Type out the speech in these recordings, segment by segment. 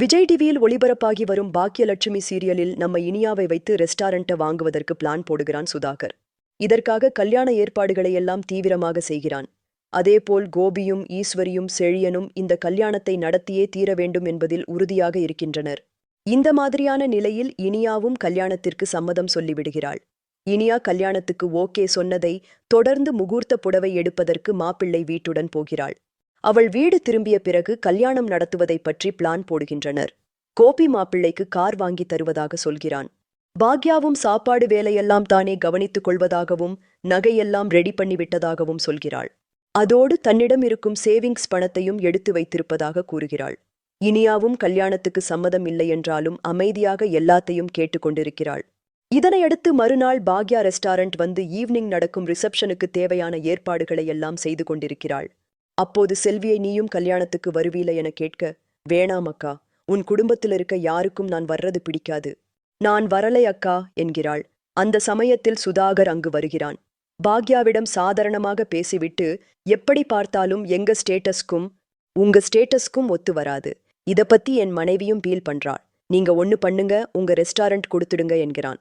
விஜய் டிவியில் ஒளிபரப்பாகி வரும் பாக்கியலட்சுமி சீரியலில் நம்ம இனியாவை வைத்து ரெஸ்டாரண்ட்டை வாங்குவதற்கு பிளான் போடுகிறான் சுதாகர். இதற்காக கல்யாண ஏற்பாடுகளை எல்லாம் தீவிரமாக செய்கிறான். அதேபோல் கோபியும் ஈஸ்வரியும் செழியனும் இந்த கல்யாணத்தை நடத்தியே தீர வேண்டும் என்பதில் உறுதியாக இருக்கின்றனர். இந்த மாதிரியான நிலையில் இனியாவும் கல்யாணத்திற்கு சம்மதம் சொல்லிவிடுகிறாள். இனியா கல்யாணத்துக்கு ஓகே சொன்னதை தொடர்ந்து முகூர்த்த புடவை எடுப்பதற்கு மாப்பிள்ளை வீட்டுடன் போகிறாள். அவள் வீடு திரும்பிய பிறகு கல்யாணம் நடத்துவதைப் பற்றி பிளான் போடுகின்றனர். கோபி மாப்பிள்ளைக்கு கார் வாங்கி தருவதாக சொல்கிறான். பாக்யாவும் சாப்பாடு வேலையெல்லாம் தானே கவனித்துக் கொள்வதாகவும் நகையெல்லாம் ரெடி பண்ணிவிட்டதாகவும் சொல்கிறாள். அதோடு தன்னிடம் இருக்கும் சேவிங்ஸ் பணத்தையும் எடுத்து வைத்திருப்பதாக கூறுகிறாள். இனியாவும் கல்யாணத்துக்கு சம்மதம் இல்லை என்றாலும் அமைதியாக எல்லாத்தையும் கேட்டுக்கொண்டிருக்கிறாள் இதனையடுத்து மறுநாள் பாக்யா ரெஸ்டாரண்ட் வந்து ஈவினிங் நடக்கும் ரிசப்ஷனுக்கு தேவையான ஏற்பாடுகளை எல்லாம் செய்து கொண்டிருக்கிறாள். அப்போது செல்வியை நீயும் கல்யாணத்துக்கு வருவீல என கேட்க வேணாம் அக்கா உன் குடும்பத்தில் இருக்க யாருக்கும் நான் வர்றது பிடிக்காது. நான் வரலை அக்கா என்கிறாள். அந்த சமயத்தில் சுதாகர் அங்கு வருகிறான். பாக்யாவிடம் சாதாரணமாக பேசிவிட்டு எப்படி பார்த்தாலும் எங்க ஸ்டேட்டஸ்க்கும் உங்க ஸ்டேட்டஸ்க்கும் ஒத்து வராது. இத பத்தி என் மனைவியும் பீல் பண்றாள். நீங்க ஒன்னு பண்ணுங்க உங்க ரெஸ்டாரண்ட் கொடுத்துடுங்க என்கிறான்.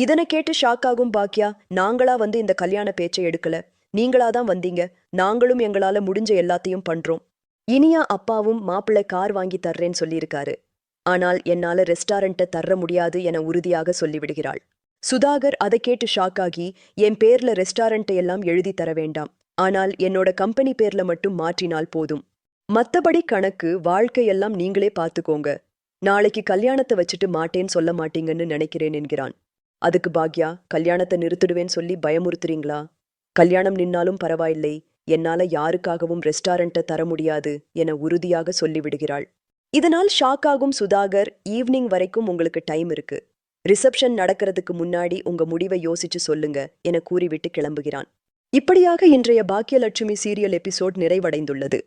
இதனை கேட்டு ஷாக்காகும் பாக்யா நாங்களா வந்து இந்த கல்யாண பேச்சை எடுக்கல. நீங்களா தான் வந்தீங்க. நாங்களும் எங்களால முடிஞ்ச எல்லாத்தையும் பண்றோம். இனியா அப்பாவும் மாப்பிள்ளை கார் வாங்கி தர்றேன்னு சொல்லியிருக்காரு. ஆனால் என்னால ரெஸ்டாரண்ட்டை தர முடியாது என உறுதியாக சொல்லிவிடுகிறாள். சுதாகர் அதை கேட்டு ஷாக்காகி என் பேர்ல ரெஸ்டாரண்ட்டை எல்லாம் எழுதி தர வேண்டாம். ஆனால் என்னோட கம்பெனி பேர்ல மட்டும் மாற்றினால் போதும். மத்தபடி கணக்கு வாழ்க்கையெல்லாம் நீங்களே பார்த்துக்கோங்க. நாளைக்கு கல்யாணத்தை வச்சுட்டு மாட்டேன்னு சொல்ல மாட்டீங்கன்னு நினைக்கிறேன் என்கிறான். அதுக்கு பாக்யா கல்யாணத்தை நிறுத்திடுவேன்னு சொல்லி பயமுறுத்துறீங்களா? கல்யாணம் நின்னாலும் பரவாயில்லை என்னால யாருக்காகவும் ரெஸ்டாரண்ட்டை தர முடியாது என உறுதியாக சொல்லிவிடுகிறாள். இதனால் ஷாக்காகும் சுதாகர் ஈவினிங் வரைக்கும் உங்களுக்கு டைம் இருக்கு. ரிசப்ஷன் நடக்கிறதுக்கு முன்னாடி உங்க முடிவை யோசிச்சு சொல்லுங்க என கூறிவிட்டு கிளம்புகிறான். இப்படியாக இன்றைய பாக்கியலட்சுமி சீரியல் எபிசோட் நிறைவடைந்துள்ளது.